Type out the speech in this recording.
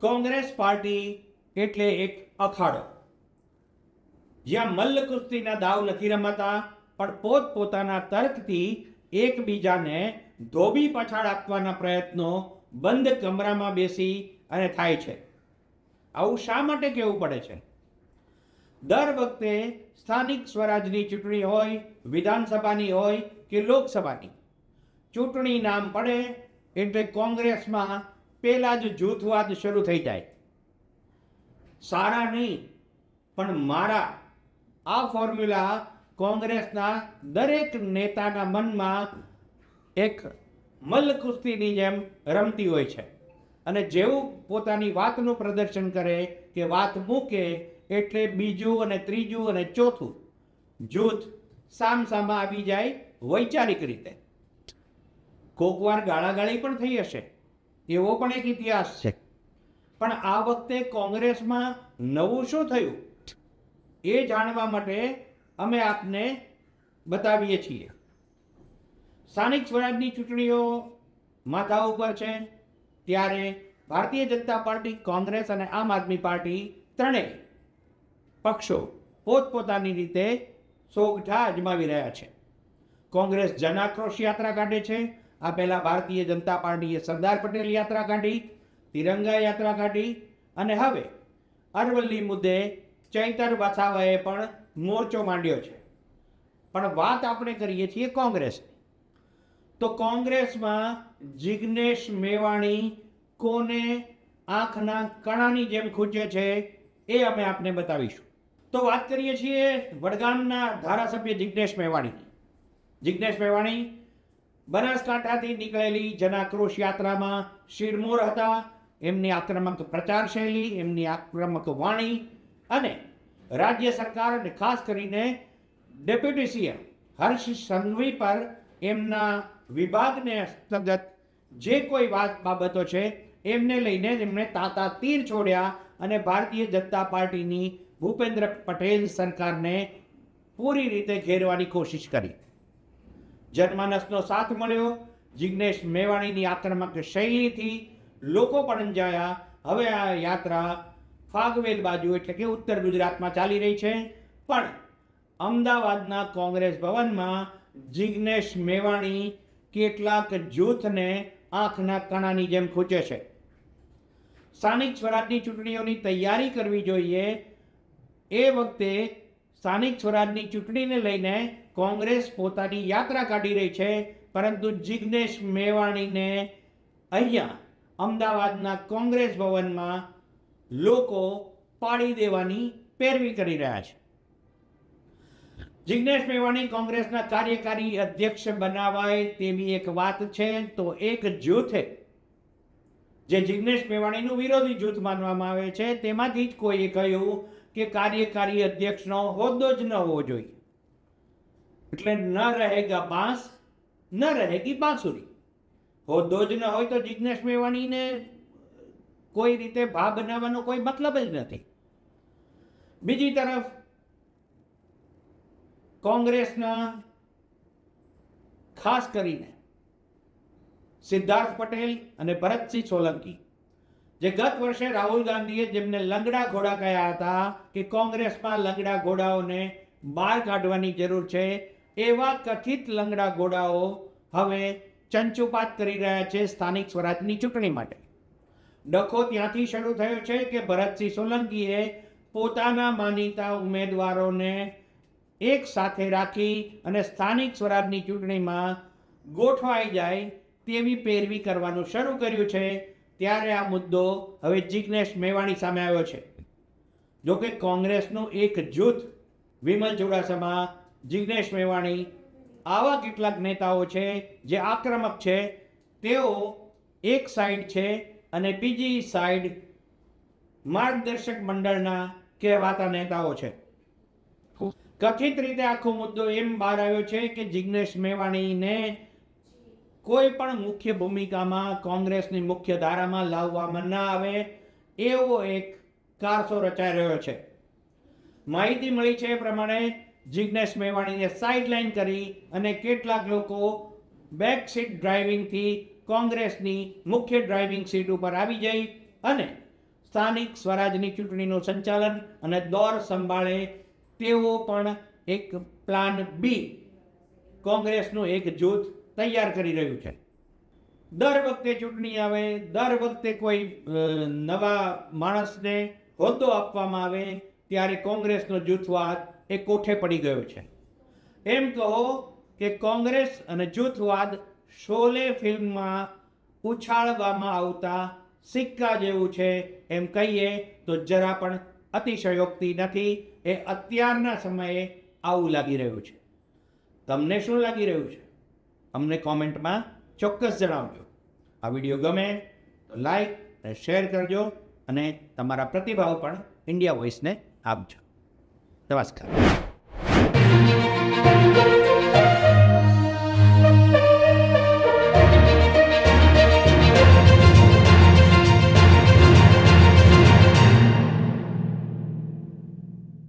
Congress party એટલે એક અખાડો. જ્યાં મલ્લ કુસ્તીના દાવ નથી રમાતા, પણ પોતપોતાના તર્કથી એકબીજાને ધોબી પછાડ આપવાના પ્રયત્નો બંધ કમરામાં બેસી અને થાય છે. આવું શા માટે કહેવું પડે છે? દર વખતે સ્થાનિક સ્વરાજની ચૂંટણી હોય, વિધાનસભાની હોય કે લોકસભાની. ચૂંટણી નામ પડે એટલે કોંગ્રેસમાં પેલા જ જૂથવાદ શરૂ થઈ જાય. સારા નહીં, પણ મારા. આ ફોર્મ્યુલા કોંગ્રેસના દરેક નેતાના મનમાં એક મલ્લકુસ્તીની જેમ રમતી હોય છે. અને જેવું પોતાની વાતનું પ્રદર્શન કરે કે વાત મૂકે એટલે બીજું અને ત્રીજું અને ચોથું જૂથ સામસામા આવી જાય વૈચારિક રીતે. કોકવાર ગાળાગાળી પણ થઈ હશે. એવો પણ એક ઇતિહાસ છે. પણ આ વખતે કોંગ્રેસમાં નવું શું થયું? એ જાણવા માટે અમે આપને બતાવીએ છીએ. સ્થાનિક સ્વરાજની ચૂંટણીઓ માથા ઉપર છે. ત્યારે ભારતીય જનતા પાર્ટી કોંગ્રેસ અને આમ આદમી પાર્ટી ત્રણેય પક્ષો પોતપોતાની રીતે સોગઠા અજમાવી રહ્યા છે. કોંગ્રેસ જનાક્રોશ યાત્રા કાઢે છે. આ પહેલાં ભારતીય જનતા પાર્ટીએ સરદાર પટેલ યાત્રા કાઢી, તિરંગા યાત્રા કાઢી અને હવે અરવલ્લી મુદ્દે ચૈતર વસાવાએ પણ મોરચો માંડ્યો છે. પણ વાત આપણે કરીએ છીએ કોંગ્રેસ તો કોંગ્રેસમાં જિગ્નેશ મેવાણી કોને આંખના કણાની જેમ ખૂંચે છે એ અમે આપને બતાવીશું. તો વાત કરીએ છીએ વડગામના ધારાસભ્ય જિગ્નેશ મેવાણીની. જિગ્નેશ મેવાણી બનાસકાંઠાથી નીકળેલી જનાક્રોશ યાત્રામાં શિરમોર હતા. એમની આક્રમક પ્રચાર શૈલી, એમની આક્રમક વાણી અને રાજ્ય સરકાર અને ખાસ કરીને ડેપ્યુટી સીએમ હર્ષ સંઘવી પર એમના વિભાગને અંતર્ગત જે કોઈ વાત બાબતો છે, એમને લઈને એમણે તાતા તીર છોડ્યા અને ભારતીય જનતા પાર્ટીની ભૂપેન્દ્ર પટેલ સરકારને પૂરી રીતે ઘેરવાની કોશિશ કરી. જનમાનસનો સાથ મળ્યો. જિગ્નેશ મેવાણીની આક્રમક શૈલીથી લોકો પણ અંજાયા. હવે આ યાત્રા ફાગવેલ બાજુ એટલે કે ઉત્તર ગુજરાતમાં ચાલી રહી છે. પણ અમદાવાદના કોંગ્રેસ ભવનમાં જિગ્નેશ મેવાણી કેટલાક જૂથને આંખના કણાની જેમ ખૂંચે છે. સ્થાનિક સ્વરાજની ચૂંટણીઓની તૈયારી કરવી જોઈએ. એ વખતે સ્થાનિક સ્વરાજની ચૂંટણીને લઈને કોંગ્રેસ પોતાની યાત્રા કાઢી રહી છે, પરંતુ જિગ્નેશ મેવાણીને અહીંયા અમદાવાદના કોંગ્રેસ ભવનમાં લોકો પાડી દેવાની પેરવી કરી રહ્યા છે. જિગ્નેશ મેવાણી કોંગ્રેસના કાર્યકારી અધ્યક્ષ બનાવાય તેવી એક વાત છે, તો એક જૂથે જે જિગ્નેશ મેવાણીનું વિરોધી જૂથ માનવામાં આવે છે, તેમાંથી જ કોઈએ કહ્યું કે કાર્યકારી અધ્યક્ષનો હોદ્દો જ ન હોવો જોઈએ. એટલે ન રહેગા બાંસ, ન રહેગી બાંસુરી. હોદ્દો જ ન હોય તો જિગ્નેશ મેવાણીને કોઈ રીતે ભા બનાવવાનો કોઈ મતલબ જ નથી. બીજી તરફ, કોંગ્રેસના ખાસ કરીને સિદ્ધાર્થ પટેલ અને ભરતસિંહ સોલંકી જે ગત વર્ષે રાહુલ ગાંધીએ જેમને લંગડા ઘોડા કહ્યા હતા કે કોંગ્રેસમાં લંગડા ઘોડાઓને બહાર કાઢવાની જરૂર છે એવા કથિત લંગડા ઘોડાઓ હવે ચંચુપાત કરી રહ્યા છે સ્થાનિક સ્વરાજની ચૂંટણી માટે. ડખો ત્યાંથી શરૂ થયો છે કે ભરતસિંહ સોલંકીએ પોતાના માનીતા ઉમેદવારોને એક સાથે રાખી અને સ્થાનિક સ્વરાજની ચૂંટણીમાં ગોઠવાઈ જાય તેવી પેરવી કરવાનું શરૂ કર્યું છે. ત્યારે આ મુદ્દો હવે જિગ્નેશ મેવાણી સામે આવ્યો છે. જોકે કોંગ્રેસનું એક જૂથ વિમલ ચુડાસમા જિગ્નેશ મેવાણી આવા કેટલાક નેતાઓ છે જે આક્રમક છે. તેઓ એક સાઈડ છે અને બીજી સાઈડ માર્ગદર્શક મંડળના કહેવાતા નેતાઓ છે. કથિત રીતે આખો મુદ્દો એમ બહાર આવ્યો છે કે જિગ્નેશ મેવાણીને કોઈ પણ મુખ્ય ભૂમિકામાં કોંગ્રેસની મુખ્ય ધારામાં લાવવામાં ન આવે, એવો એક કારસો રચાઈ રહ્યો છે. માહિતી મળી છે એ પ્રમાણે જિગ્નેશ મેવાણીને સાઇડલાઇન કરી અને કેટલાક લોકો બેક સીટ ડ્રાઇવિંગથી કોંગ્રેસની મુખ્ય ડ્રાઇવિંગ સીટ ઉપર આવી જઈ અને સ્થાનિક સ્વરાજની ચૂંટણીનું સંચાલન અને દોર સંભાળે તેવો પણ એક પ્લાન બી કોંગ્રેસનું એક જૂથ તૈયાર કરી રહ્યું છે. દર વખતે ચૂંટણી આવે, દર વખતે કોઈ નવા માણસને હોદ્દો આપવામાં આવે, ત્યારે કોંગ્રેસનો જૂથવાદ એ કોઠે પડી ગયો છે. એમ કહો કે કોંગ્રેસ અને જૂથવાદ શોલે ફિલ્મમાં ઉછાળવામાં આવતા સિક્કા જેવું છે એમ કહીએ તો જરા પણ અતિશયોક્તિ નથી, એ અત્યારના સમયે આવું લાગી રહ્યું છે. તમને શું લાગી રહ્યું છે? અમને કોમેન્ટમાં ચોક્કસ જણાવજો. આ વીડિયો ગમે તો લાઈક અને શેર કરજો અને તમારા પ્રતિભાવ પણ ઇન્ડિયા વોઇસને આપજો. નમસ્કાર.